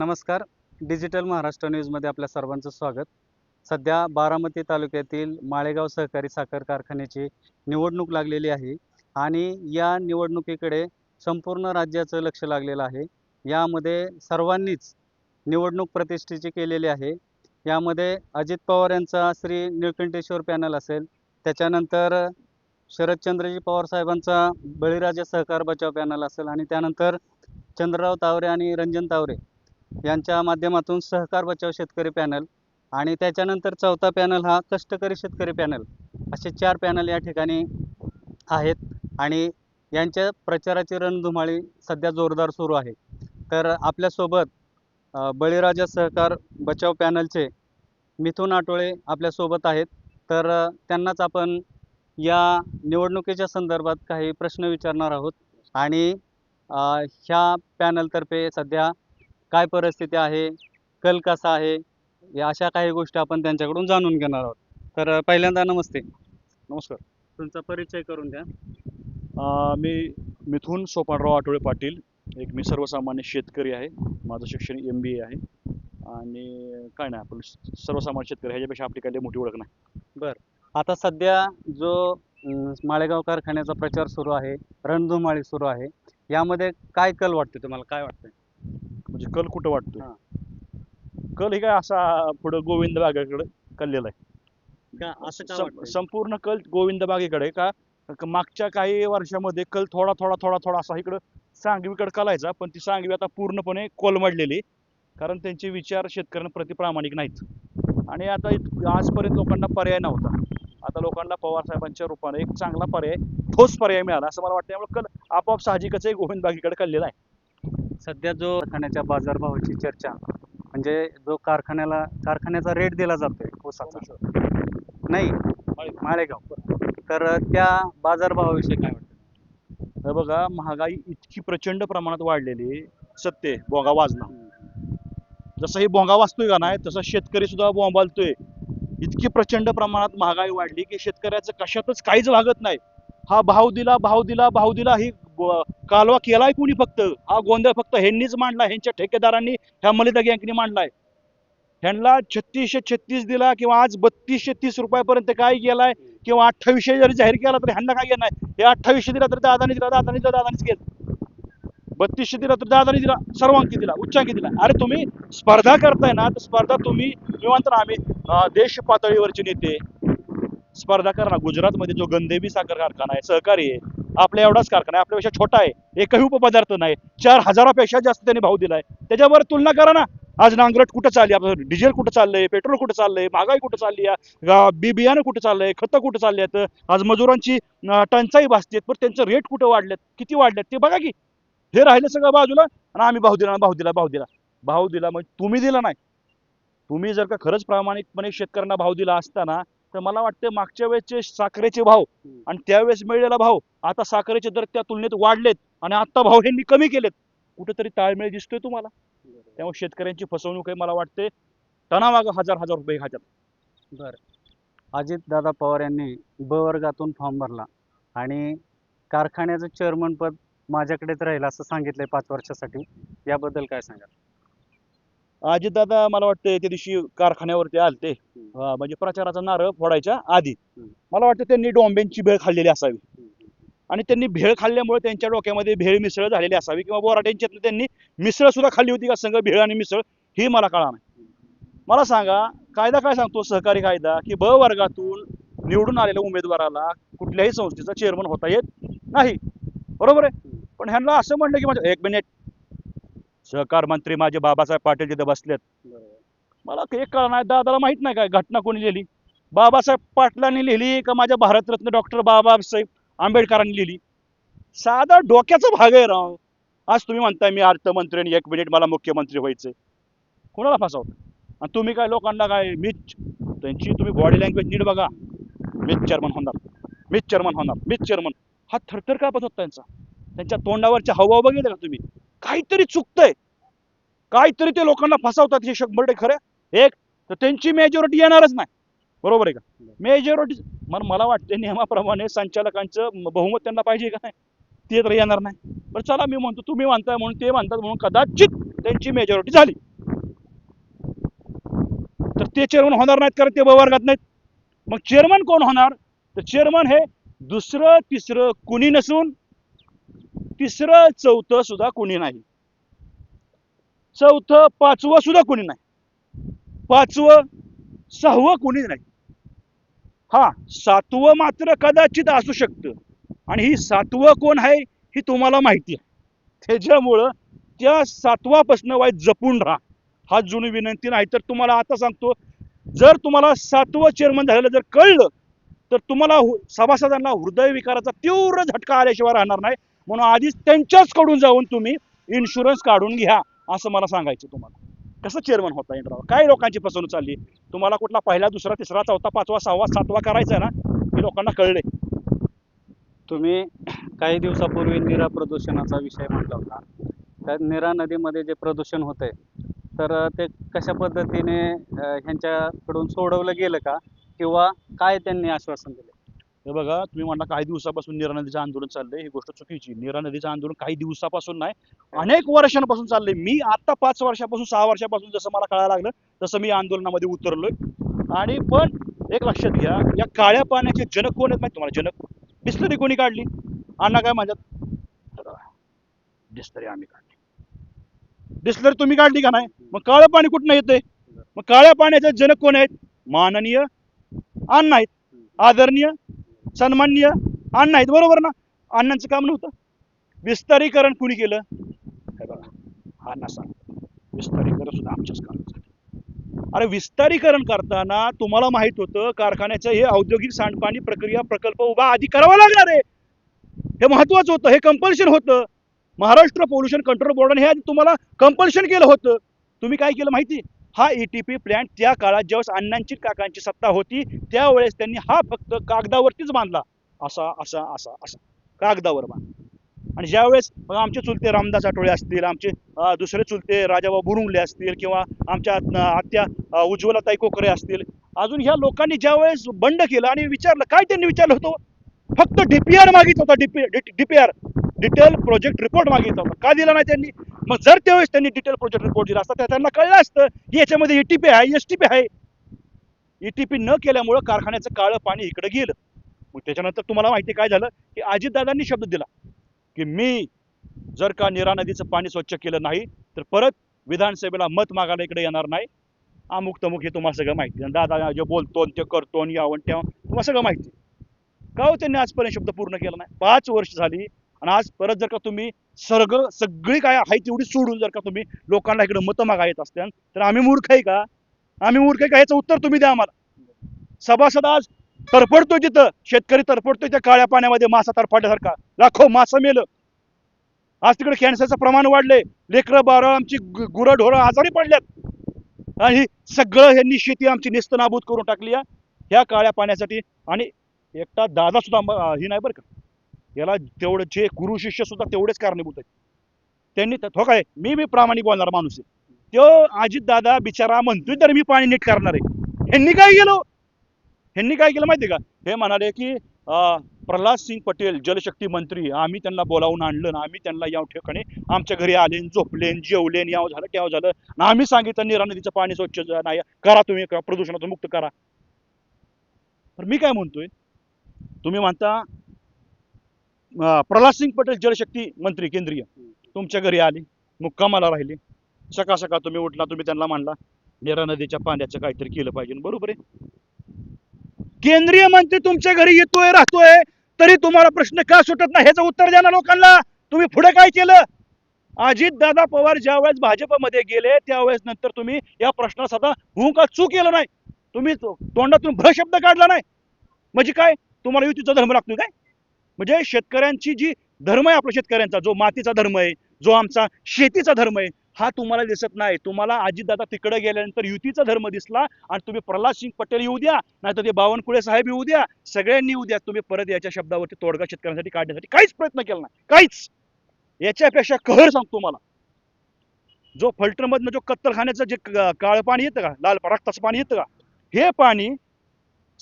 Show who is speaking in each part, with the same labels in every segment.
Speaker 1: नमस्कार. डिजिटल महाराष्ट्र न्यूजमध्ये आपल्या सर्वांचं स्वागत. सध्या बारामती तालुक्यातील माळेगाव सहकारी साखर कारखान्याची निवडणूक लागलेली आहे आणि या निवडणुकीकडे संपूर्ण राज्याचं लक्ष लागलेलं आहे. यामध्ये सर्वांनीच निवडणूक प्रतिष्ठेची केलेली आहे. यामध्ये अजित पवार यांचा श्री निळकंठेश्वर पॅनल असेल त्याच्यानंतर शरदचंद्रजी पवार साहेबांचा बळीराजा सहकार बचाव पॅनल असेल आणि त्यानंतर चंद्रराव तावरे आणि रंजन तावरे यांच्या माध्यमातून सहकार बचाव शेतकरी पॅनल आणि त्याच्यानंतर चौथा पॅनल हा कष्टकरी शेतकरी पॅनल असे चार पॅनल या ठिकाणी आहेत आणि यांच्या प्रचाराची रणधुमाळी सध्या जोरदार सुरू आहे. तर आपल्यासोबत बळीराजा सहकार बचाव पॅनलचे मिथुन आटोळे आपल्यासोबत आहेत. तर त्यांनाच आपण या निवडणुकीच्या संदर्भात काही प्रश्न विचारणार आहोत आणि ह्या पॅनलतर्फे सध्या काय परिस्थिती आहे कल कसा आहे या अशा काही गोष्टी आपण त्यांच्याकडून जाणून घेणार आहोत. तर पहिल्यांदा नमस्ते.
Speaker 2: नमस्कार.
Speaker 1: तुमचा परिचय करून द्या.
Speaker 2: अं, मी मिथून सोपानराव आठवळे पाटील एक मी सर्वसामान्य शेतकरी आहे. माझं शिक्षण एम बी ए आहे. आणि काय नाही आपण स- सर्वसामान्य शेतकरी ह्याच्यापेक्षा आपली काही लई मोठी ओळख नाही.
Speaker 1: आता सध्या जो अं, माळेगाव कारखान्याचा प्रचार सुरू आहे रणधुमाळी सुरू आहे यामध्ये काय कल वाटते तुम्हाला? काय वाटतंय?
Speaker 2: म्हणजे कल कुठं वाटतोय?
Speaker 1: हां.
Speaker 2: कल हे काय असा पुढं गोविंद बागेकडे कललेला आहे.
Speaker 1: का? असं का वाटतंय?
Speaker 2: संपूर्ण कल गोविंद बागेकडे का? का मागच्या काही वर्षामध्ये कल थोडा थोडा थोडा थोडा असा इकडं सांगवीकडे कलायचा पण ती सांगवी आता पूर्णपणे कोलमडलेली कारण त्यांचे विचार शेतकऱ्यांप्रती प्रामाणिक नाहीत. आणि आता इत- आजपर्यंत लोकांना पर्याय नव्हता. आता लोकांना पवार साहेबांच्या रूपाने एक चांगला पर्याय ठोस पर्याय मिळाला. असं मला वाटतं त्यामुळे कल आपोआप साहजिकच आहे. गोविंद बागेकडे कललेला आहे.
Speaker 1: सध्या जो कारखान्याच्या बाजारभावाची चर्चा म्हणजे जो कारखान्याला कारखान्याचा रेट दिला जातोय ऊसाचा. नाही माळेगाव. तर त्या बाजारभावाविषयी काय वाटतं?
Speaker 2: हे बघा महागाई इतकी प्रचंड प्रमाणात वाढलेली सत्य आहे, बोंगा वाजला जसं हे बोंगा वाजतोय का नाही तसं शेतकरी सुद्धा बोंबालतोय. इतकी प्रचंड प्रमाणात महागाई वाढली की शेतकऱ्याचं कशातच काहीच भागत नाही. हा भाव दिला भाव दिला भाव दिला ही कालवा केलाय कुणी फक्त? हा गोंधळ फक्त ह्यांनीच मांडला ह्यांच्या ठेकेदारांनी ह्या मलिदा गँकनी मांडलाय. ह्यांना छत्तीसशे छत्तीस दिला किंवा आज बत्तीसशे तीस रुपयापर्यंत काय गेलाय किंवा अठ्ठावीसशे जरी जाहीर केला तरी ह्यांना काय घेणार? हे अठ्ठावीसशे दिला तर दादानी दिला दादानी दिला दादानीच केलं. बत्तीसशे दिला तर दादानी दिला सर्वांकी दिला उच्चांकी दिला. अरे तुम्ही स्पर्धा करताय ना तर स्पर्धा तुम्ही तुम्ही आम्ही देश पातळीवरचे नेते. स्पर्धा करा ना. गुजरातमध्ये जो गंदेबी साखर कारखाना आहे सहकारी आहे. आपल्या एवढाच कारखाना आहे. आपल्यापेक्षा छोटा आहे. एकही उपपदार्थ नाही. चार हजारापेक्षा जास्त त्यांनी भाव दिलाय. त्याच्यावर तुलना करा ना. आज नांगरट कुठं चालली? आपलं डिझेल कुठं चाललंय? पेट्रोल कुठं चाललंय? महागाई कुठं चालली आहे? बी बियाणं कुठं चाललंय? खतं कुठं चालली आहेत? आज मजुरांची टंचाई भासते पण त्यांचं रेट कुठं वाढलेत? किती वाढलेत? ते बघा की. हे राहिलं सगळं बाजूला आणि आम्ही भाव दिला भाव दिला भाव दिला. भाव दिला म्हणजे तुम्ही दिला नाही. तुम्ही जर का खरंच प्रामाणिकपणे शेतकऱ्यांना भाव दिला असताना तर मला वाटतं मागच्या वेळेचे साखरेचे भाव आणि त्यावेळेस मिळलेला भाव आता साखरेचे दर त्या तुलनेत वाढलेत आणि आता भाव ह्यांनी कमी केलेत. कुठेतरी ताळमेळ दिसतोय तुम्हाला. त्यामुळे शेतकऱ्यांची फसवणूक आहे मला वाटते टनामागं हजार हजार रुपये ह्याच्यात
Speaker 1: अजित दादा पवार यांनी ब वर्गातून फॉर्म भरला आणि कारखान्याचं चेअरमन पद माझ्याकडेच राहील असं सांगितलंय पाच वर्षासाठी. याबद्दल काय सांगाल?
Speaker 2: अजितदादा मला वाटतं त्या दिवशी कारखान्यावरती आलते. अं, म्हणजे प्रचाराचा नारळ फोडायच्या आधी. मला वाटतं त्यांनी डोंब्यांची भेळ खाल्लेली असावी. आणि त्यांनी भेळ खाल्ल्यामुळे त्यांच्या डोक्यामध्ये भेळ मिसळ झालेली असावी किंवा बोराट्यांच्यात त्यांनी मिसळ सुद्धा खाल्ली होती का संघ? भेळ आणि मिसळ ही मला कळा नाही. मला सांगा कायदा काय सांगतो? सहकारी कायदा की ब वर्गातून निवडून आलेल्या उमेदवाराला कुठल्याही संस्थेचा चेअरमन होता येत नाही. बरोबर आहे? पण ह्यांना असं म्हणलं की माझ्या एक मिनिट सहकार मंत्री माझे बाबासाहेब पाटील तिथे बसलेत. मला एक कळलं नाही. दादाला माहीत नाही काय घटना कोणी लिहिली. बाबासाहेब पाटलांनी लिहिली का माझ्या भारतरत्न डॉक्टर बाबासाहेब आंबेडकरांनी लिहिली. साधा डोक्याचा भाग आहे राव. आज तुम्ही म्हणताय मी अर्थमंत्री आणि एक मिनिट मला मुख्यमंत्री व्हायचंय. कुणाला फसवता आणि तुम्ही काय लोकांना काय मीच त्यांची तुम्ही बॉडी लँग्वेज नीट बघा. मीच चेअरमन होणार. मीच चेअरमन होणार. मीच चेअरमन हा थरथर का होता त्यांचा त्यांच्या तोंडावरच्या हवा बघितलं का तुम्ही? काहीतरी चुकतंय. काहीतरी ते लोकांना फसवतात हे शंभर टक्के खरं एक तर त्यांची मेजॉरिटी येणारच नाही. बरोबर आहे का? मेजॉरिटी मग मला वाटतं नियमाप्रमाणे संचालकांचं बहुमत त्यांना पाहिजे का नाही? ते तर येणार नाही. बरं चला मी म्हणतो तुम्ही मानताय म्हणून ते मानतात म्हणून कदाचित त्यांची मेजॉरिटी झाली. तर ते चेअरमन होणार नाहीत कारण ते वर्गात नाहीत. मग चेअरमन कोण होणार? तर चेअरमन हे दुसरं तिसरं कुणी नसून तिसरं चौथं सुद्धा कुणी नाही. चौथं पाचवं सुद्धा कुणी नाही. पाचवं सहावं कोणी नाही. हा सातवं मात्र कदाचित असू शकतं. आणि ही सातवं कोण आहे ही तुम्हाला माहिती आहे. त्याच्यामुळं त्या सातवापासनं वाईट जपून राहा. हा जुनी विनंती नाही तर तुम्हाला आता सांगतो जर तुम्हाला सातवं चेअरमन झालेलं जर कळलं तर तुम्हाला हु- सभासदांना हृदयविकाराचा तीव्र झटका आल्याशिवाय राहणार नाही. म्हणून आधीच त्यांच्याचकडून जाऊन तुम्ही इन्शुरन्स काढून घ्या असं मला सांगायचं तुम्हाला. कसं चेअरमन होता येईल राव काय लोकांची फसवणूक चालली? तुम्हाला कुठला पहिला दुसरा तिसरा चौथा पाचवा सहावा सातवा करायचा आहे ना? हे लोकांना कळले
Speaker 1: तुम्ही काही दिवसापूर्वी निरा प्रदूषणाचा विषय मांडला होता. त्या निरा नदीमध्ये जे प्रदूषण होतंय तर ते कशा पद्धतीने ह्यांच्याकडून सोडवलं गेलं का? किंवा काय त्यांनी आश्वासन दिले?
Speaker 2: हे बघा तुम्ही म्हणता काही दिवसापासून नीरा नदीचं आंदोलन चाललंय ही गोष्ट चुकीची. नीरा नदीचं आंदोलन काही दिवसापासून नाही अनेक वर्षांपासून चाललंय. मी आता पाच वर्षापासून सहा वर्षापासून जसं मला कळायला लागलं तसं मी आंदोलनामध्ये उतरलोय. आणि पण एक लक्षात घ्या या काळ्या पाण्याचे जनक कोण आहेत माहिती तुम्हाला? जनक डिस्लरी कोणी काढली. अण्णा काय माझ्यात डिस्लरी आम्ही काढली. डिस्लरी तुम्ही काढली का नाही? मग काळं पाणी कुठनं येतंय? मग काळ्या पाण्याचे जनक कोण आहेत? माननीय अण्णा आहेत. आदरणीय सन्मान्य अण्णा आहेत बरोबर ना? अण्णांचं काम नव्हतं. विस्तारीकरण कुणी केलं? हे बघा हा अण्णा सांग विस्तारीकरण सुद्धा आमच्याच कामात झालं. अरे विस्तारीकरण करताना तुम्हाला माहीत होतं कारखान्याचं हे औद्योगिक सांडपाणी प्रक्रिया प्रकल्प उभा आधी करावा लागणार आहे हे महत्वाचं होतं हे कंपल्शन होतं. महाराष्ट्र पोल्युशन कंट्रोल बोर्डाने हे आधी तुम्हाला कंपल्शन केलं होतं. तुम्ही काय केलं माहिती? हा ईटीपी प्लॅन्ट त्या काळात ज्यावेळेस अण्णांची काकांची सत्ता होती त्यावेळेस त्यांनी हा फक्त कागदावरतीच बांधला. असा असा असा असा. कागदावर बांधला. आणि ज्यावेळेस आमचे चुलते रामदास आठोळे असतील आमचे दुसरे चुलते राजाबा बुरुंगले असतील किंवा आमच्या आत्या अं, उज्ज्वलाताई कोकरे असतील अजून ह्या लोकांनी ज्यावेळेस बंड केलं आणि विचारलं काय त्यांनी विचारलं होतं? फक्त डीपीआर मागितलं होता DP DPR detail project report मागितला होता. का दिला नाही त्यांनी? मग जर त्यावेळेस त्यांनी डिटेल प्रोजेक्ट रिपोर्ट दिला असता तर त्यांना कळलं असतं की याच्यामध्ये ईटीपी आहे एस टी पी आहे. ईटीपी न केल्यामुळं कारखान्याचं काळं पाणी इकडे गेलं. मग त्याच्यानंतर तुम्हाला माहिती काय झालं? की अजितदादांनी शब्द दिला की मी जर का निरा नदीचं पाणी स्वच्छ केलं नाही तर परत विधानसभेला मत मागायला इकडे येणार नाही. अमुक तमुक हे तुम्हाला सगळं माहिती दादा जे बोलतो आणि ते करतो आणि यावं आणि तुम्हाला सगळं माहिती का हो त्यांनी आजपर्यंत शब्द पूर्ण केला नाही? पाच वर्ष झाली आणि आज परत जर का तुम्ही सर्ग सगळी काय आहे तेवढी सोडून जर का तुम्ही लोकांना इकडे मतं मागा येत तर आम्ही मूर्ख आहे का? आम्ही मूर्ख आहे का? याचं उत्तर तुम्ही द्या आम्हाला. सभासद आज तरफडतोय तिथं शेतकरी तरफडतोय त्या काळ्या पाण्यामध्ये मासा तरफडल्यासारखा लाखो मासा मेलं. आज तिकडे कॅन्सरचं प्रमाण वाढलंय. लेकरं बारं आमची गु- गुरं ढोरं आजारी पडल्यात. आणि सगळं ह्यांनी शेती आमची नेस्तनाबूत करून टाकली ह्या काळ्या पाण्यासाठी आणि एकटा दादा सुद्धा ही नाही बरं का? याला तेवढं जे गुरु शिष्य सुद्धा तेवढेच कारणीभूत आहेत. त्यांनी तर हो काय? मी मी प्रामाणिक बोलणार माणूस आहे. तो अजित दादा बिचारा म्हणतोय तर मी पाणी नीट करणार आहे. ह्यांनी काय केलं? ह्यांनी काय केलं माहिती का? हे म्हणाले की प्रल्हाद सिंग पटेल जलशक्ती मंत्री आम्ही त्यांना बोलावून आणलं ना आम्ही त्यांना या ठिकाणी आमच्या घरी आले झोपलेन जेवलेन याव झालं त्याव झालं. ना आम्ही सांगितलं निरा नदीचं पाणी स्वच्छ नाही करा तुम्ही प्रदूषणातून मुक्त करा. तर मी काय म्हणतोय? तुम्ही म्हणता प्रल्हाद सिंग पटेल जलशक्ती मंत्री केंद्रीय. तुमच्या घरी आले मुक्कामाला राहिले. सकाळ सकाळ तुम्ही उठला तुम्ही त्यांना मांडला नेरा नदीच्या पाण्याचं काहीतरी केलं पाहिजे बरोबर आहे? केंद्रीय मंत्री तुमच्या घरी येतोय राहतोय तरी तुम्हाला प्रश्न का सुटत नाही? ह्याचं उत्तर द्या ना लोकांना. तुम्ही पुढे काय केलं? अजित दादा पवार ज्यावेळेस भाजपमध्ये गेले त्यावेळेस नंतर तुम्ही या प्रश्नाला सदा हू का चूक केलं नाही? तुम्ही तोंडातून भ शब्द काढला नाही? म्हणजे काय? तुम्हाला युतीचा धर्म लागतोय काय? म्हणजे शेतकऱ्यांची जी धर्म आहे आपल्या शेतकऱ्यांचा जो मातीचा धर्म आहे जो आमचा शेतीचा धर्म आहे हा तुम्हाला दिसत नाही. तुम्हाला अजितदादा तिकडे गेल्यानंतर युतीचा धर्म दिसला आणि तुम्ही प्रल्हाद सिंग पटेल येऊ द्या नाहीतर ते बावनकुळे साहेब येऊ द्या सगळ्यांनी येऊ द्या तुम्ही परत याच्या शब्दावरती तोडगा शेतकऱ्यांसाठी काढण्यासाठी काहीच प्रयत्न केला नाही. काहीच! याच्यापेक्षा कहर सांगतो मला जो फल्टरमधनं जो कत्तलखान्याचं जे काळं पाणी येतं का लाल रक्ताचं पाणी येतं का हे पाणी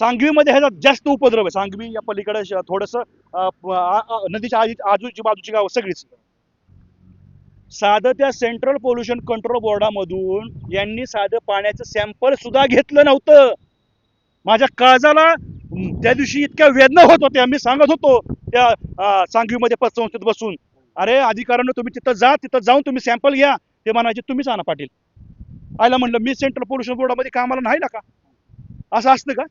Speaker 2: सांगवीमध्ये ह्याचा जास्त उपद्रव आहे. सांगवी या पलीकडे थोडस थोडंसं नदीच्या आजी आजूची बाजूची गावं सगळीच. साधं त्या सेंट्रल पोल्युशन कंट्रोल बोर्डामधून यांनी साधं पाण्याचं सॅम्पल सुद्धा घेतलं नव्हतं. माझ्या काळजाला त्या दिवशी इतक्या वेदना होत होत्या. मी सांगत होतो त्या सांगवीमध्ये पतसंस्थेत बसून. अरे अधिकाऱ्यांनो तुम्ही तिथं जा तिथं जाऊन तुम्ही सॅम्पल घ्या. ते म्हणायचे तुम्हीच आणा पाटील. आयला म्हणलं मी सेंट्रल पोल्युशन बोर्डामध्ये कामाला नाही ना का? असं असतं का?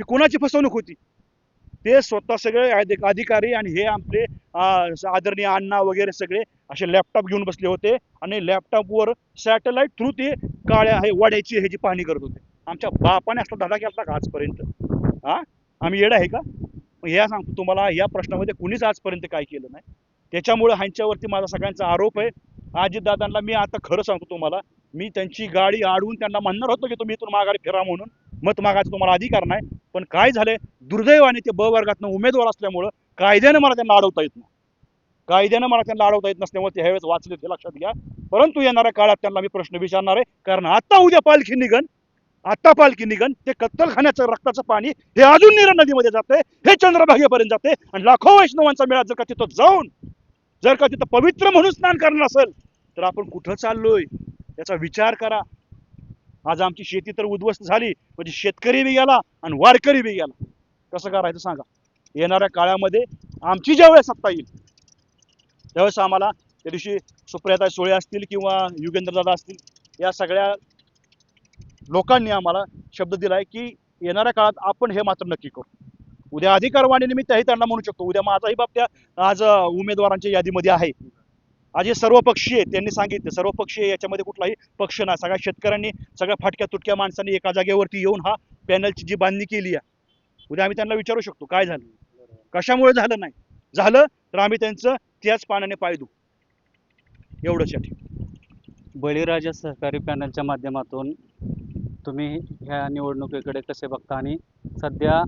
Speaker 2: ही कोणाची फसवणूक होती? ते स्वतः सगळे अधिकारी आणि हे आपले आदरणीय अण्णा वगैरे सगळे असे लॅपटॉप घेऊन बसले होते आणि लॅपटॉपवर सॅटेलाईट थ्रू ते काळ्या हे वाड्याची ह्याची पाहणी करत होते. आमच्या बापाने असला धडा केला का आजपर्यंत. हा आम्ही येड आहे का? मग या सांगतो तुम्हाला या प्रश्नामध्ये कुणीच आजपर्यंत काय केलं नाही. त्याच्यामुळे ह्यांच्यावरती माझा सगळ्यांचा आरोप आहे. अजितदादांना मी आता खरं सांगतो तुम्हाला मी त्यांची गाडी अडवून त्यांना म्हणणार होतो की तुम्ही इथून माघारी फिरा म्हणून. मत मागायचा तुम्हाला अधिकार नाही. पण काय झालंय? दुर्दैवाने ते ब वर्गातनं उमेदवार असल्यामुळं कायद्यानं मला त्यांना अडवता येत नाही. कायद्यानं मला त्यांना अडवता येत नसल्यामुळे ते ह्यावेळेस वाचले ते लक्षात घ्या. परंतु येणाऱ्या काळात त्यांना मी प्रश्न विचारणार आहे. कारण आता उद्या पालखी निघन आता पालखी निघन ते कत्तलखान्याचं रक्ताचं पाणी हे अजून नीरा नदीमध्ये जाते हे चंद्रभागेपर्यंत जाते आणि लाखो वैष्णवांचा मेळा जर का तिथं जाऊन जर का तिथं पवित्र म्हणून स्नान करणार असेल तर आपण कुठं चाललोय? याचा विचार करा. आज आमची शेती तर उद्ध्वस्त झाली म्हणजे शेतकरी बी गेला आणि वारकरी बी गेला. कसं करायचं सांगा? येणाऱ्या काळामध्ये आमची ज्यावेळेस सत्ता येईल त्यावेळेस आम्हाला त्या दिवशी सुप्रियाता सोळे असतील किंवा युगेंद्रदादा असतील या सगळ्या लोकांनी आम्हाला शब्द दिलाय की येणाऱ्या काळात आपण हे मात्र नक्की करू. उद्या अधिकारवाणीने मी त्याही त्यांना म्हणू शकतो. उद्या माझाही बाबत्या आज उमेदवारांच्या यादीमध्ये आहे. आज हे सर्व पक्षीय आहेत, त्यांनी सांगितलं सर्व पक्षीय याच्यामध्ये कुठलाही पक्ष नाही. सगळ्या शेतकऱ्यांनी सगळ्या फाटक्या तुटक्या माणसांनी एका जागेवरती येऊन हा पॅनलची जी बांधणी केली आहे उद्या आम्ही त्यांना विचारू शकतो काय झालं? कशामुळे झालं नाही? झालं तर आम्ही त्यांचं त्याच पाण्याने पाय देऊ एवढंच या
Speaker 1: बळीराजा सहकारी पॅनलच्या माध्यमातून तुम्ही ह्या निवडणुकीकडे कसे बघता आणि सध्या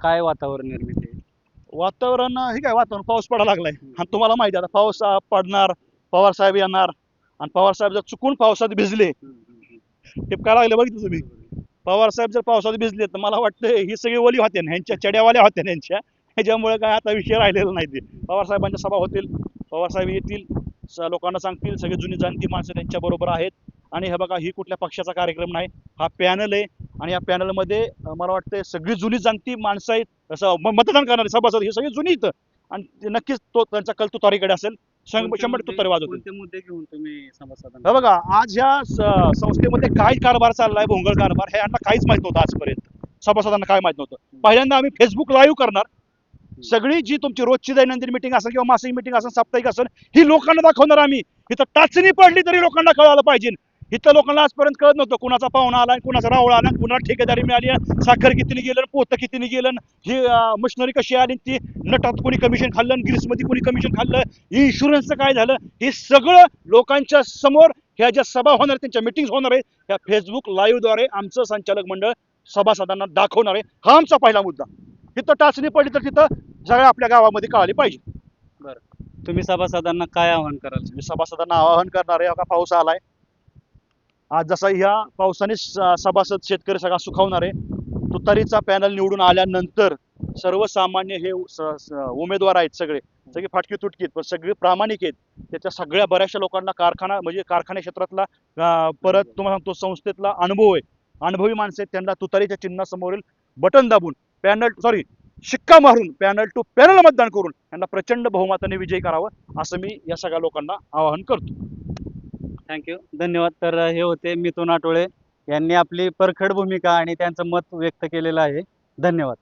Speaker 1: काय वातावरण निर्मित आहे?
Speaker 2: वातावरण हे काय वातावरण? पाऊस पडायला लागलाय. आणि तुम्हाला माहिती आहे आता पाऊस पडणार पवार साहेब येणार आणि पवार साहेब जर चुकून पावसात भिजले ते काय लागले बघितलं तुम्ही? पवार साहेब जर पावसात भिजले तर मला वाटतं ही सगळी ओली होत्या ह्यांच्या चड्यावाल्या होत्या ह्यांच्या. ह्याच्यामुळे काय आता विषय राहिलेला नाही ते. पवार साहेबांच्या सभा होतील पवार साहेब येतील लोकांना सांगतील सगळे जुनी जाणती माणसं त्यांच्या बरोबर आहेत. आणि हे बघा ही कुठल्या पक्षाचा कार्यक्रम नाही हा पॅनल आहे. आणि या पॅनलमध्ये मला वाटतं सगळी जुनी जाणती माणसं आहेत मतदान करणारे सभासद हे सगळी जुनी इथं. आणि ते नक्कीच तो त्यांचा कल तुतारीकडे असेल. शंभर तुतारी वाजवतील.
Speaker 1: कोणते मुद्दे घेऊन तुम्ही सभासदांना?
Speaker 2: हे बघा आज ह्या संस्थेमध्ये काय कारभार चाललाय भोंगळ कारभार हे यांना काहीच माहीत नव्हतं आजपर्यंत. सभासदांना काय माहीत नव्हतं. पहिल्यांदा आम्ही फेसबुक लाईव्ह करणार. सगळी जी तुमची रोजची दैनंदिन मिटिंग असेल किंवा मासिक मिटिंग असेल साप्ताहिक असेल ही लोकांना दाखवणार आम्ही. इथं टाचणी पडली तरी लोकांना कळायला पाहिजे. इथं लोकांना आजपर्यंत कळत नव्हतं कुणाचा पाहुणा आला कुणाचा रावळा आला कुणाला ठेकेदारी मिळाली साखर कितीने गेलं पोतं कितीने गेलं ही मशिनरी कशी आली ती नटात कोणी कमिशन खाल्लं ग्रीसमध्ये कोणी कमिशन खाल्लं इन्शुरन्सचं काय झालं हे सगळं लोकांच्या समोर ह्या ज्या सभा होणार आहेत, त्यांच्या मिटिंग होणार आहेत ह्या फेसबुक लाईव्हद्वारे आमचं संचालक मंडळ सभासदांना दाखवणार आहे. हा आमचा पहिला मुद्दा. तिथं टाचणी पडली तर तिथं सगळ्या आपल्या गावामध्ये कळाली पाहिजे.
Speaker 1: तुम्ही सभासदांना काय आवाहन कराल?
Speaker 2: मी सभासदांना आवाहन करणार आहे का पाऊस आलाय? आज जसा ह्या पावसाने स- सभासद शेतकरी सगळा सुखावणार आहे तुतारीचा पॅनल निवडून आल्यानंतर सर्वसामान्य हे उमेदवार आहेत सगळे सगळे फाटकी तुटकीत पण सगळे प्रामाणिक आहेत. त्याच्या सगळ्या बऱ्याचशा लोकांना कारखाना म्हणजे कारखाना क्षेत्रातला परत तुम्हाला सांगतो संस्थेतला अनुभव आहे. अनुभवी माणसं आहेत त्यांना तुतारीच्या चिन्हासमोरील बटन दाबून पॅनल सॉरी शिक्का मारून पॅनल टू पॅनल मतदान करून त्यांना प्रचंड बहुमताने विजयी करावं असं मी या सगळ्या लोकांना आवाहन करतो.
Speaker 1: थँक्यू धन्यवाद. तर हे होते मिथुन आठवळे यांनी आपली परखड भूमिका आणि त्यांचं मत व्यक्त केलेलं आहे. धन्यवाद.